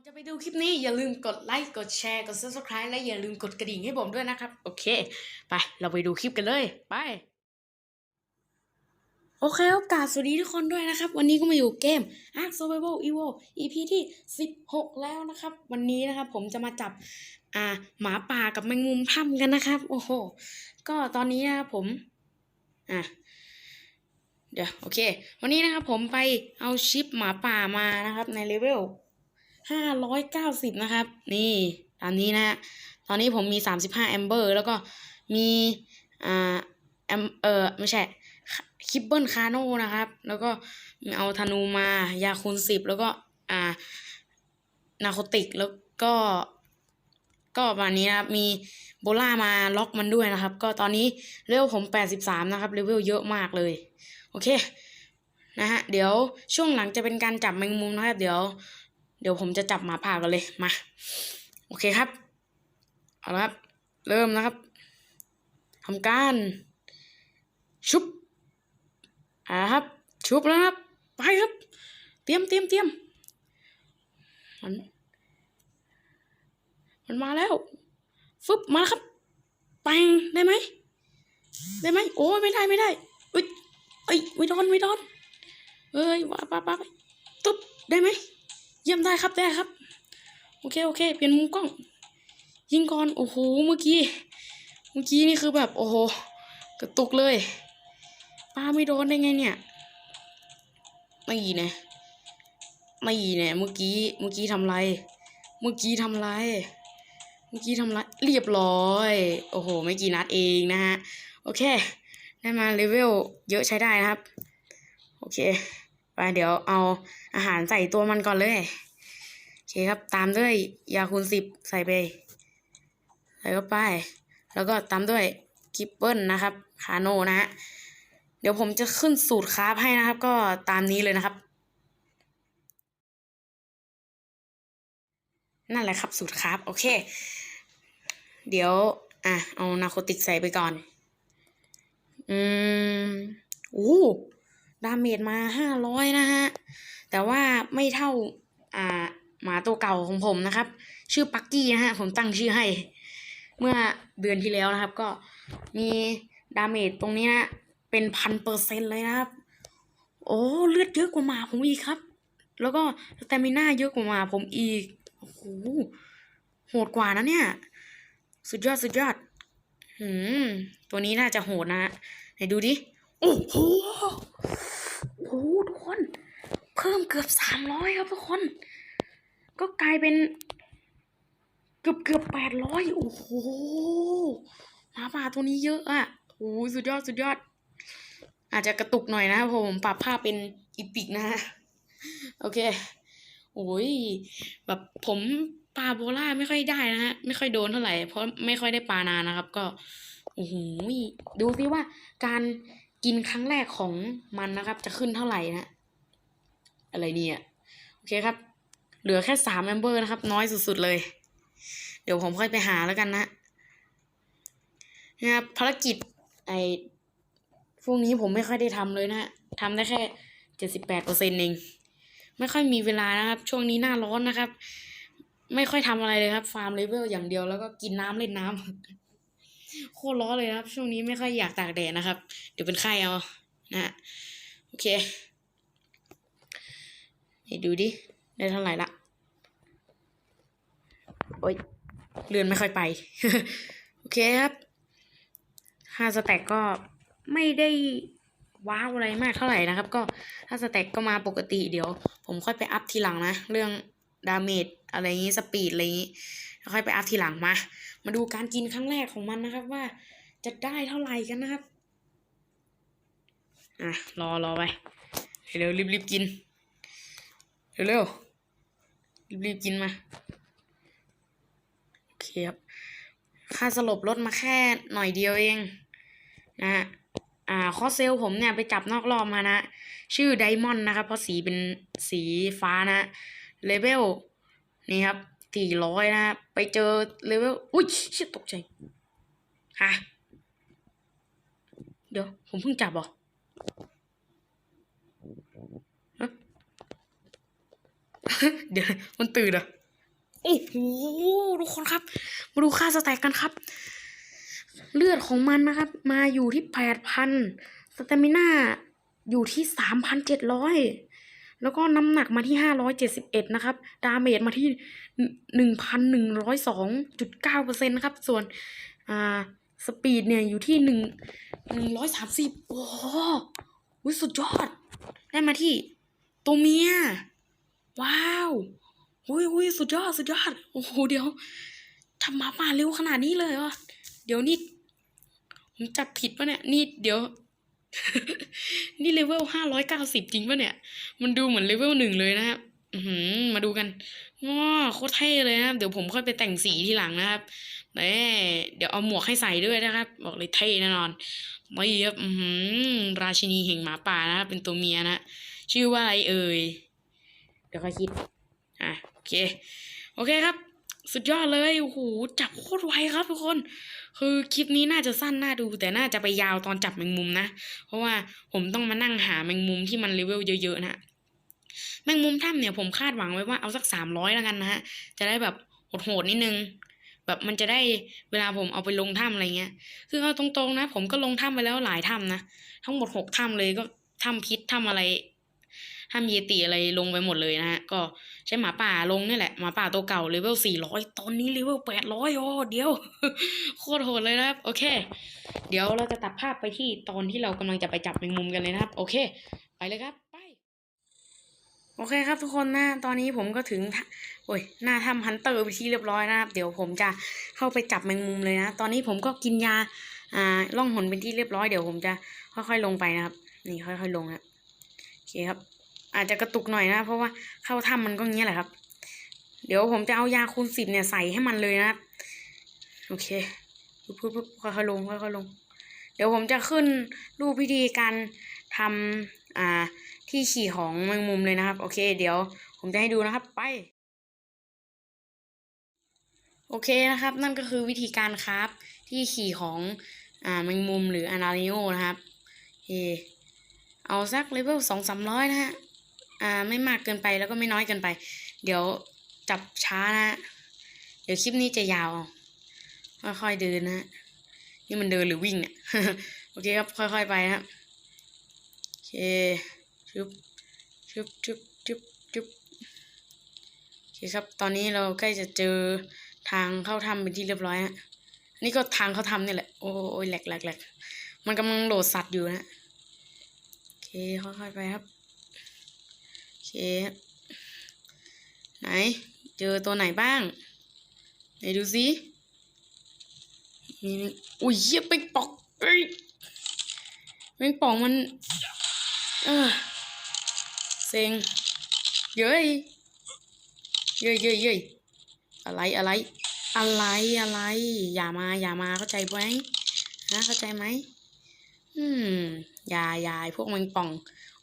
อนจะไปดูคลิปนี้อย่าลืมกดไลค์กดแชร์กด subscribe และอย่าลืมกดกระดิ่งให้ผมด้วยนะครับ โอเค ไป เราไปดูคลิปกันเลย ไป โอเคโอกาสสวัสดีทุกคนด้วยนะครับ วันนี้ก็มาอยู่เกม Ark Survival Evo EP ที่ 16 แล้วนะครับ วันนี้นะครับผมจะมาจับอ่าหมาป่ากับแมงมุมถ้ำกันนะครับ โอ้โห ก็ตอนนี้นะครับผมอะเดี๋ยวโอเค วันนี้นะครับผมไปเอาชิปหมาป่ามานะครับในเลเวล ห้าร้อยเก้าสิบนะครับ นี่ตามนี้นะฮะตอนนี้ผมมีสามสิบห้าแอมเบอร์แล้วก็มีอ่าแอมเออไม่ใช่คิปเปิลคาโนนะครับ แล้วก็มีเอาธนูมายาคูณสิบแล้วก็อ่านาโคติกแล้วก็ ก็ประมาณนี้นะครับ มีโบล่ามาล็อกมันด้วยนะครับ ก็ตอนนี้เลเวลผมแปดสิบสามนะครับเลเวลเยอะมากเลย โอเค นะฮะ เดี๋ยวช่วงหลังจะเป็นการจับแมงมุมนะครับ เดี๋ยว เดี๋ยวผมจะจับหมาป่ากันเลยมา โอเคครับ เอาละครับ เริ่มนะครับทำการ ชุบอ่าครับ ชุบแล้วครับ ไปครับ เตรียมเตรียมเตรียมมันมันมาแล้วฟึบมาครับแปงได้ไหมได้ไหมโอ้ยไม่ได้ไม่ได้อุ้ยเอ้ยไม่โดนไม่โดนเอ้ยว้าป้าป้าตุ๊บได้ไหม เยี่ยมได้ครับได้ครับ โอเคโอเค เปลี่ยนมุมกล้อง ยิงก่อน โอ้โห เมื่อกี้ เมื่อกี้นี่คือแบบ โอ้โห กระตุกเลยป้าไม่โดนได้ไงเนี่ยไม่เนี่ยไม่เนี่ยเมื่อกี้ เมื่อกี้ทำไร เมื่อกี้ทำไร เมื่อกี้ทำไร เรียบร้อย โอ้โห ไม่กี่นัดเองนะฮะ โอเค ได้มาเลเวลเยอะใช้ได้นะครับ โอเค เดี๋ยวเอาอาหารใส่ตัวมันก่อนเลยโอเคครับ ตามด้วยยาคูณสิบใส่ไปใส่เข้าไป แล้วก็ตามด้วยกิปเปิลนะครับคาโนนะฮะเดี๋ยวผมจะขึ้นสูตรคราฟให้นะครับ ก็ตามนี้เลยนะครับ นั่นแหละครับสูตรคราฟโอเค เดี๋ยว อะ เอานาโคติกใส่ไปก่อน อืมโอ้ ดาเมจมาห้าร้อยนะฮะ แต่ว่าไม่เท่าอ่าหมาตัวเก่าของผมนะครับ ชื่อปักกี้นะฮะ ผมตั้งชื่อให้ เมื่อเดือนที่แล้วนะครับ ก็มีดาเมจตรงนี้นะเป็นพันเปอร์เซ็นเลยนะครับ โอ้เลือดเยอะกว่าหมาผมอีกครับ แล้วก็สเตมิน่าเยอะกว่าหมาผมอีกโอ้โหโหดกว่านะเนี่ย สุดยอดสุดยอด หืม ตัวนี้น่าจะโหดนะไหนดูดิ โอ้โหโอ้โหทุกคน เพิ่มเกือบสามร้อยครับทุกคน ก็กลายเป็น เกือบเกือบแปดร้อยโอ้โหหมาป่าตัวนี้เยอะอะโอ้โหสุดยอดสุดยอด อาจจะกระตุกหน่อยนะเพราะผมปรับภาพเป็นอีพิกนะฮะโอเคโอ้ยแบบผมปลาโบล่าไม่ค่อยได้นะฮะไม่ค่อยโดนเท่าไหร่เพราะไม่ค่อยได้ปลานานนะครับ ก็โอ้โหดูสิว่าการ กินครั้งแรกของมันนะครับ จะขึ้นเท่าไหร่นะ อะไรเนี่ยโอเคครับ เหลือแค่สามเมมเบอร์นะครับ น้อยสุดๆเลย เดี๋ยวผมค่อยไปหาแล้วกันนะนะครับภารกิจไอพวกนี้ผมไม่ค่อยได้ทำเลยนะทำได้แค่เจ็ดสิบแปดเปอร์เซ็นต์เองไม่ค่อยมีเวลานะครับ ช่วงนี้หน้าร้อนนะครับ ไม่ค่อยทำอะไรเลยครับ ฟาร์มเลเวลอย่างเดียวแล้วก็กินน้ำเล่นน้ำ โคตรร้อนเลยนะครับ ช่วงนี้ไม่ค่อยอยากตากแดดนะครับ เดี๋ยวเป็นไข้เอานะโอเคเดี๋ยวดูดิ ได้เท่าไหร่ละ โอ๊ยเลื่อนไม่ค่อยไป โอเคครับห้าสแต็กก็ไม่ได้ว้าวอะไรมากเท่าไหร่นะครับ ก็ถ้าสแต็กก็มาปกติเดี๋ยว ผมค่อยไปอัพทีหลังนะ เรื่อง ดาเมจอะไรอย่างนี้สปีดอะไรอย่างนี้ค่อยไปอัพทีหลังมา มาดูการกินครั้งแรกของมันนะครับว่าจะได้เท่าไหร่กันนะครับ อะ รอรอไป เร็วรีบรีบกิน เร็วเร็วรีบรีบกินมา โอเคครับ ค่าสลบลดมาแค่หน่อยเดียวเอง นะฮะ อ่าคอเซลผมเนี่ยไปจับนอกรอบมานะ ชื่อไดมอนด์นะครับ เพราะสีเป็นสีฟ้านะ เลเวลนี่ครับสี่ร้อยนะไปเจอเลเวล อุ้ยชิตกใจ ฮะ เดี๋ยว ผมเพิ่งจับหรอฮะเดี๋ยว มันตื่นเหรอโอ้โห ทุกคนครับ มาดูค่าสแต็กกันครับ เลือดของมันนะครับ มาอยู่ที่แปดพัน สเตมิน่าอยู่ที่สามพันเจ็ดร้อย แล้วก็น้ำหนักมาที่ห้าร้อยเจ็ดสิบเอ็ดนะครับ ดาเมจมาที่หนึ่งพันหนึ่งร้อยสองจุดเก้าเปอร์เซ็นต์นะครับ ส่วนอ่าสปีดเนี่ยอยู่ที่หนึ่งหนึ่งร้อยสามสิบโอ้โหสุดยอด ได้มาที่ตัวเมีย ว้าวอุ้ยอุ้ยสุดยอด สุดยอด โอ้โห เดี๋ยวทำหมาป่าเร็วขนาดนี้เลยเหรอ เดี๋ยวนี่ ผมจับผิดปะเนี่ย นี่ เดี๋ยว นี่เลเวลห้าร้อยเก้าสิบจริงปะเนี่ย มันดูเหมือนเลเวลหนึ่งเลยนะครับอือหือมาดูกันว้าโคตรเท่เลยนะครับ เดี๋ยวผมค่อยไปแต่งสีทีหลังนะครับเน่เดี๋ยวเอาหมวกให้ใส่ด้วยนะครับ บอกเลยเท่แน่นอนไม่ครับอือหือราชินีแห่งหมาป่านะครับเป็นตัวเมียนะ ชื่อว่าอะไรเอ่ย เดี๋ยวค่อยคิด อะโอเค โอเคครับ สุดยอดเลย โอ้โห จับโคตรไวครับทุกคน คือคลิปนี้น่าจะสั้นน่าดู แต่น่าจะไปยาวตอนจับแมงมุมนะ เพราะว่าผมต้องมานั่งหาแมงมุมที่มันเลเวลเยอะๆนะแมงมุมถ้ำเนี่ยผมคาดหวังไว้ว่าเอาสักสามร้อยแล้วกันนะฮะ จะได้แบบโหดๆนิดนึง แบบมันจะได้เวลาผมเอาไปลงถ้ำอะไรเงี้ย คือเอาตรงๆนะ ผมก็ลงถ้ำไปแล้วหลายถ้ำนะ ทั้งหมดหกถ้ำเลยก็ถ้ำพิษถ้ำอะไรถ้ำเยติอะไรลงไปหมดเลยนะฮะ ก็ ช้หมาป่าลงนี่แหละหมาป่าตัวเก่าเลเวลสี่ร้อยตอนนี้เลเวลแปดร้อยโอ้เดี๋ยว โคตรโหดเลยนะครับ โอเค เดี๋ยวเราจะตัดภาพไปที่ตอนที่เรากำลังจะไปจับแมงมุมกันเลยนะครับ โอเค ไปเลยครับไปโอเคครับทุกคนนะตอนนี้ผมก็ถึงท่าโอ้ยหน้าถ้ำฮันเตอร์ไปที่เรียบร้อยนะครับเดี๋ยวผมจะเข้าไปจับแมงมุมเลยนะตอนนี้ผมก็กินยาอ่าล่องหนเป็นที่เรียบร้อยเดี๋ยวผมจะค่อยๆลงไปนะครับ นี่ค่อยๆลงนะโอเคครับ อาจจะกระตุกหน่อยนะ เพราะว่าเข้าถ้ำมันก็เงี้ยแหละครับ เดี๋ยวผมจะเอายาคูณสิบเนี่ยใส่ให้มันเลยนะโอเคปุ๊บปุ๊บค่อยๆลงค่อยๆลง เดี๋ยวผมจะขึ้นรูปวิธีการทำอ่าที่ขี่ของแมงมุมเลยนะครับ โอเค เดี๋ยวผมจะให้ดูนะครับ ไป โอเคนะครับ นั่นก็คือวิธีการคราฟที่ขี่ของอ่าแมงมุมหรืออานาริโอนะครับโอเอาสักเลเวลสองสามร้อยนะฮะ อ่าไม่มากเกินไปแล้วก็ไม่น้อยเกินไป เดี๋ยวจับช้านะ เดี๋ยวคลิปนี้จะยาวค่อยๆเดินนะนี่มันเดินหรือวิ่งเนี่ยโอเคครับค่อย ๆไปนะครับโอเคชุบชุบชุบชุบชุบโอเคครับ ตอนนี้เราใกล้จะเจอทางเข้าถ้ำเป็นที่เรียบร้อยฮะนี่ก็ทางเข้าถ้ำนี่แหละ โอ้ยแหลกแหลกแหลกมันกำลังโหลดสัตว์อยู่นะโอเคค่อยๆไปครับ เค ไหน เจอตัวไหนบ้าง ไหนดูสิมีนี่อุ้ยเหี้ยไปงปอกเอ้ยแมงป่องมัน เออเซ็งเย้ยเย้ยเย้ยเย้ยอะไรอะไรอะไรอะไร อย่ามาอย่ามาเข้าใจไหมนะเข้าใจไหมอืมอย่าอย่าพวกแมงป่อง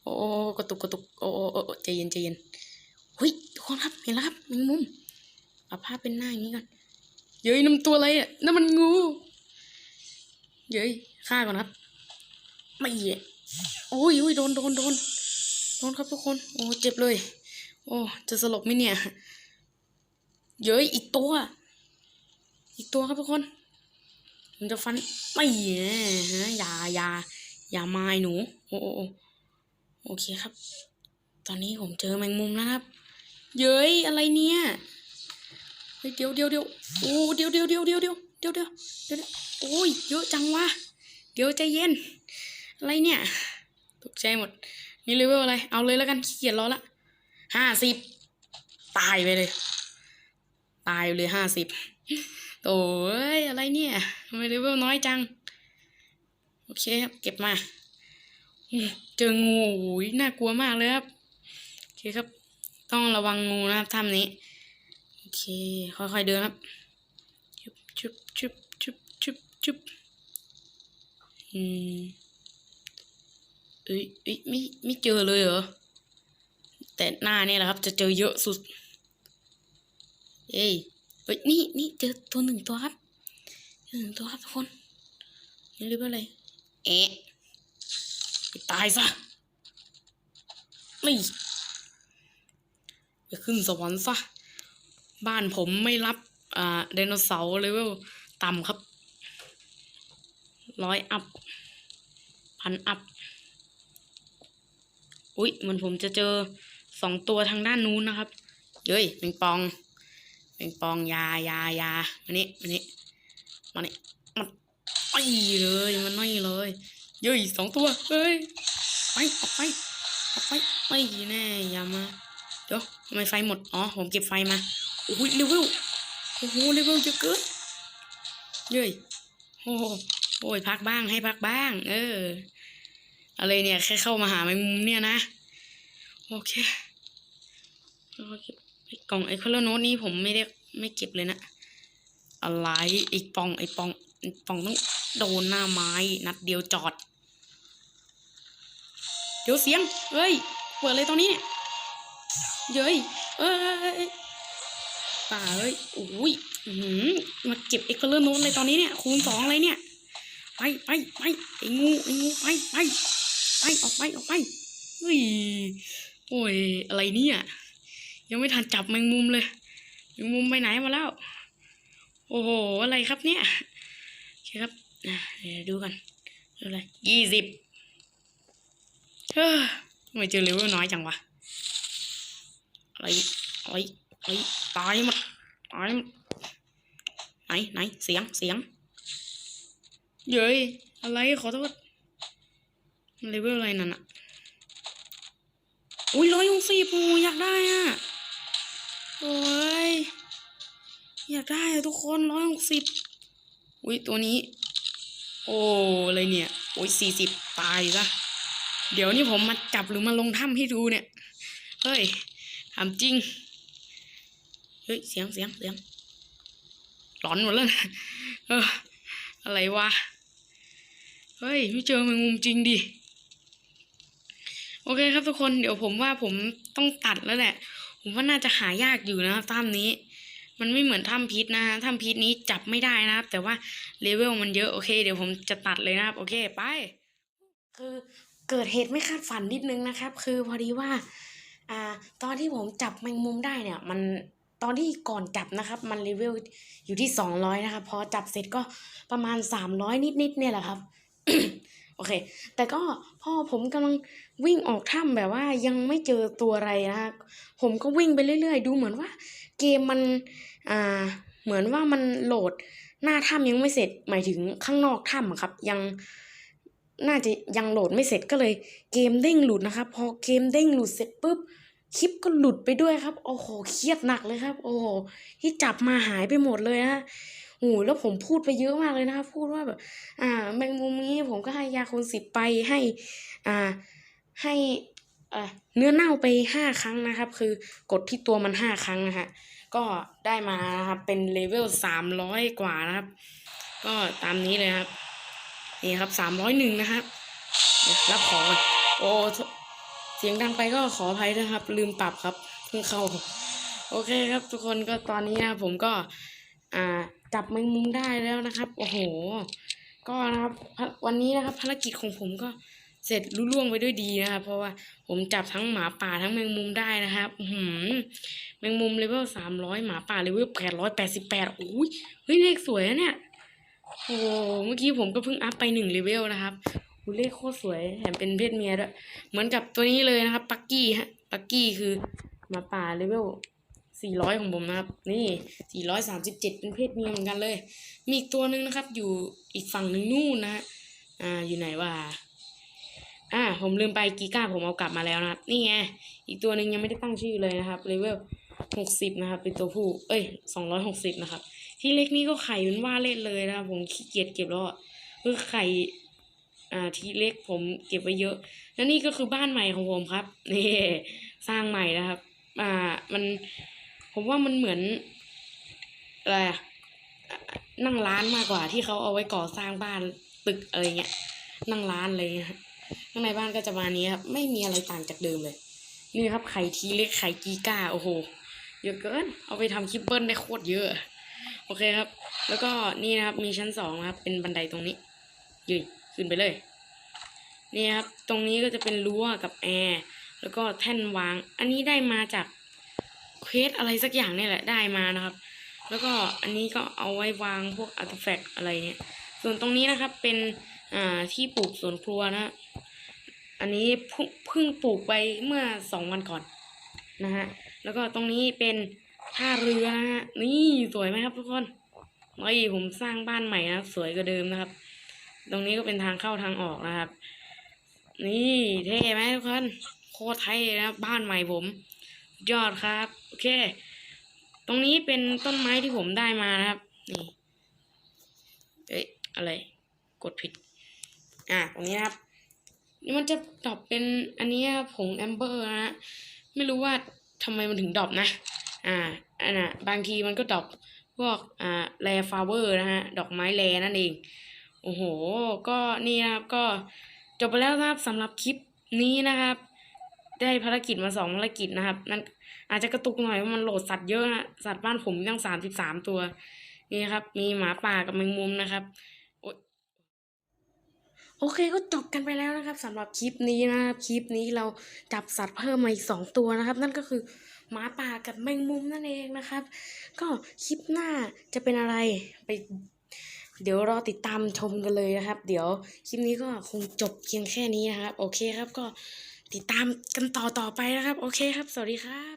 โอ้โอ้กระตุกกระตุกโอ้โอ้โอ้ใจเย็นใจเย็นเฮ้ยทุกคนครับเห็นแล้วครับแมงมุมเอาภาพเป็นหน้าอย่างนี้ก่อนเย้ยน้ำตัวอะไรอะนั่นมันงูเย้ยฆ่าก่อนครับไม่เหี้ยโอ้ยโอ้ยโดนโดนโดนโดนครับทุกคน โอ้เจ็บเลย โอ้จะสลบไหมเนี่ย เย้ยอีกตัว อีกตัวครับทุกคนผมจะฟันไม่เนี่ยฮะอย่าอย่าอย่ามาไอ้หนู โอ้โอ้ โอเคครับ ตอนนี้ผมเจอแมงมุมแล้วครับ เย้ยอะไรเนี่ยเฮ้ยเดี๋ยวเดี๋ยวเดี๋ยวโอ้เดี๋ยวเดี๋ยวเดี๋ยวเดี๋ยวเดี๋ยวเดี๋ยวเดี๋ยวเดี๋ยวโอ้ยเยอะจังวะเดี๋ยวใจเย็น อะไรเนี่ยตกใจหมด นี่เลเวลอะไร เอาเลยแล้วกันเกียจรอละห้าสิบตายไปเลย ตายไปเลยห้าสิบโอ้ยอะไรเนี่ยทำไมเลเวลน้อยจัง โอเคครับ เก็บมา เจองูโอ้ยน่ากลัวมากเลยครับโอเคครับ ต้องระวังงูนะครับถ้ำนี้โอเค ค่อยๆเดินครับชุบชุบชุบชุบชุบชุบอืมเอ้ยเอ้ยไม่ไม่เจอเลยเหรอแต่หน้าเนี่ยแหละครับ จะเจอเยอะสุด เอ้ยเอ้ยนี่นี่เจอตัวหนึ่งตัวครับหนึ่งตัวครับทุกคนนี่เรียกว่าอะไรเอ๊ะ ตายซะนี่ไปขึ้นสวรรค์ซะ บ้านผมไม่รับ อ่าไดโนเสาร์เลเวลต่ำครับร้อยอัพพันอัพ อุ๊ยเหมือนผมจะเจอสองตัวทางด้านนู้นนะครับ เย้ยปิงปองเปิงปองยายายามานี่มานี่มานี่มันไปเลย มันไม่เลย เย้ยสองตัวเฮ้ยไปออกไปออกไปไม่แน่อย่ามาเดี๋ยวทำไมไฟหมดอ๋อผมเก็บไฟมาโอ้โหเลเวลโอ้โหเลเวลเยอะเกินเย้ยโอ้โหโอ้ยพักบ้างให้พักบ้าง เออ อะไรเนี่ยแค่เข้ามาหาแมงมุมเนี่ยนะ โอเคไอ้กล่องไอ้คอลโนตนี้ผมไม่ได้ไม่เก็บเลยนะอะไรไอ้ปองไอ้ปองไอ้ปองต้อง โดนหน้าไม้นัดเดียวจอด เดี๋ยวเสียงเฮ้ย เปิดเลยตอนนี้เนี่ยเย้ยเอ้ยป่าเอ้ยโอ้ยหือมาเก็บเอ็กซ์เลอร์โน้ตเลยตอนนี้เนี่ย คูณสองเลยเนี่ย ไปไปไปไอ้งูไอ้งูไปไปไปออกไปออกไปเฮ้ยโอ้ยอะไรเนี่ย ยังไม่ทันจับแมงมุมเลยแมงมุมไปไหนมาแล้ว โอ้โห อะไรครับเนี่ยโอเคครับ อะเดี๋ยวดูกันดูอะไรยี่สิบเฮ้อทำไมเจอเลเวลน้อยจังวะอะไรอะไรอะไรตายหมดตายหมดไหนไหนเสียงเสียงเย้ยอะไรขอโทษเลเวลอะไรนั่นอะอุ้ยร้อยองสี่ปูอยากได้อะโอ้ยอยากได้อะทุกคนร้อยหกสิบอุ้ยตัวนี้ โอ้อะไรเนี่ย โอ้ยสี่สิบตายซะ เดี๋ยวนี้ผมมาจับหรือมาลงถ้ำให้ดูเนี่ย เฮ้ยถามจริง เฮ้ย เสียงเสียงเสียงหลอนหมดแล้วนะเออ อะไรวะ เฮ้ย ไม่เจอแมงมุมจริงดิ โอเคครับทุกคน เดี๋ยวผมว่าผมต้องตัดแล้วแหละ ผมว่าน่าจะหายากอยู่นะครับถ้ำนี้ มันไม่เหมือนถ้ำพิษนะถ้ำพิษนี้จับไม่ได้นะครับ แต่ว่าเลเวลมันเยอะโอเค เดี๋ยวผมจะตัดเลยนะครับ โอเคไป คือเกิดเหตุไม่คาดฝันนิดนึงนะครับ คือพอดีว่า อ่า ตอนที่ผมจับแมงมุมได้เนี่ย มันตอนที่ก่อนจับนะครับ มันเลเวลอยู่ที่สองร้อยนะครับพอจับเสร็จก็ประมาณสามร้อยนิดๆเนี่ยแหละครับ โอเค แต่ก็พอผมกำลังวิ่งออกถ้ำแบบว่ายังไม่เจอตัวอะไรนะผมก็วิ่งไปเรื่อยๆ ดูเหมือนว่า เกมมันอ่าเหมือนว่ามันโหลด หน้าถ้ำยังไม่เสร็จหมายถึงข้างนอกถ้ำครับ ยังน่าจะยังโหลดไม่เสร็จก็เลย เกมเด้งหลุดนะครับ พอเกมเด้งหลุดเสร็จปุ๊บคลิปก็หลุดไปด้วยครับ โอ้โห เครียดหนักเลยครับ โอ้โห ที่จับมาหายไปหมดเลยนะ หแล้วผมพูดไปเยอะมากเลยนะครับพูดว่าแบบ อ่า แมงมุมนี้ผมก็ให้ยาคูณสิบไปให้ อ่า ให้เอ่อเนื้อเน่าไปห้าครั้งนะครับ คือกดที่ตัวมันห้าครั้งนะฮะก็ได้มานะครับเป็นเลเวลสามร้อยกว่านะครับ ก็ตามนี้เลยครับนี่ครับสามร้อยหนึ่งนะครับเดี๋ยวรับของโอ้เสียงดังไปก็ขออภัยนะครับ ลืมปรับครับเพิ่งเข้า โอเคครับทุกคนก็ตอนนี้นะผมก็ อ่าจับแมงมุมได้แล้วนะครับ โอ้โห ก็นะครับวันนี้นะครับ ภารกิจของผมก็เสร็จลุล่วงไปด้วยดีนะครับ เพราะว่าผมจับทั้งหมาป่าทั้งแมงมุมได้นะครับหือแมงมุมเลเวลสามร้อยหมาป่าเลเวลแปดร้อยแปดสิบแปดโอ้ยเฮ้ยเลขสวยนะเนี่ยโอ้โหเมื่อกี้ผมก็เพิ่งอัพไปหนึ่งเลเวลนะครับอุ๊ยเลขโคตรสวยแถมเป็นเพศเมียด้วย เหมือนกับตัวนี้เลยนะครับ ปักกี้ฮะ ปักกี้คือหมาป่าเลเวล สี่ร้อยของผมนะครับ นี่สี่ร้อยสามสิบเจ็ดเป็นเพศเมียเหมือนกันเลย มีอีกตัวหนึ่งนะครับ อยู่อีกฝั่งหนึ่งนู่นนะฮะอ่าอยู่ไหนวะอ่าผมลืมไปกีก้าผมเอากลับมาแล้วนะครับ นี่ไงอีกตัวหนึ่งยังไม่ได้ตั้งชื่อเลยนะครับเลเวลหกสิบนะครับ เป็นตัวผู้ เอ้ยสองร้อยหกสิบนะครับ ที่เล็กนี่ก็ไข่เป็นว่าเล่นเลยนะครับ ผมขี้เกียจเก็บแล้วอคือไข่อ่าที่เล็กผมเก็บไว้เยอะ แล้วนี่ก็คือบ้านใหม่ของผมครับนี่สร้างใหม่นะครับ อ่ามัน ผมว่ามันเหมือนอะไรอะนั่งร้านมากกว่าที่เขาเอาไว้ก่อสร้างบ้านตึกอะไรเงี้ยนั่งร้านเลยฮะข้างในบ้านก็จะมานี้ครับไม่มีอะไรต่างจากเดิมเลย นี่ครับไข่ทีเล็กไข่กีก้าโอ้โหเยอะเกิน เอาไปทำคลิปเบิ้ลได้โคตรเยอะ โอเคครับ แล้วก็นี่นะครับมีชั้นสองนะครับ เป็นบันไดตรงนี้ยืนขึ้นไปเลย นี่ครับ ตรงนี้ก็จะเป็นรั้วกับแอร์แล้วก็แท่นวาง อันนี้ได้มาจาก เควสอะไรสักอย่างเนี่ยแหละได้มานะครับ แล้วก็อันนี้ก็เอาไว้วางพวกอาร์ติแฟกต์อะไรเนี่ย ส่วนตรงนี้นะครับเป็นอ่าที่ปลูกสวนครัวนะอันนี้เพิ่งปลูกไปเมื่อสองวันก่อนนะฮะแล้วก็ตรงนี้เป็นท่าเรือนะฮะนี่สวยไหมครับทุกคนเฮ้ยผมสร้างบ้านใหม่นะสวยกว่าเดิมนะครับ ตรงนี้ก็เป็นทางเข้าทางออกนะครับ นี่เท่ไหมทุกคนโคตรเท่นะบ้านใหม่ผม ยอดครับ โอเค ตรงนี้เป็นต้นไม้ที่ผมได้มานะครับ นี่ เอ้ย อะไร กดผิด อะ ตรงนี้ครับ นี่มันจะดรอปเป็นอันนี้ผงแอมเบอร์นะฮะไม่รู้ว่าทำไมมันถึงดรอปนะ อ่า อันน่ะ บางทีมันก็ดรอปพวก อ่า แรฟลาเวอร์นะฮะ ดอกไม้แรนั่นเอง โอ้โห ก็นี่นะครับ ก็จบไปแล้วนะครับสำหรับคลิปนี้นะครับ ได้ภารกิจมาสองภารกิจนะครับนั่นอาจจะกระตุกหน่อยเพราะมันโหลดสัตว์เยอะนะสัตว์บ้านผมตั้งสามสิบสามตัว นี่ครับ มีหมาป่ากับแมงมุมนะครับโอเคก็จบกันไปแล้วนะครับสำหรับคลิปนี้นะครับคลิปนี้เราจับสัตว์เพิ่มมาอีกสองตัวนะครับ นั่นก็คือหมาป่ากับแมงมุมนั่นเองนะครับ ก็คลิปหน้าจะเป็นอะไรไป เดี๋ยวรอติดตามชมกันเลยนะครับ เดี๋ยวคลิปนี้ก็คงจบเพียงแค่นี้นะครับ โอเคครับก็ ติดตามกันต่อต่อไปนะครับ โอเคครับ สวัสดีครับ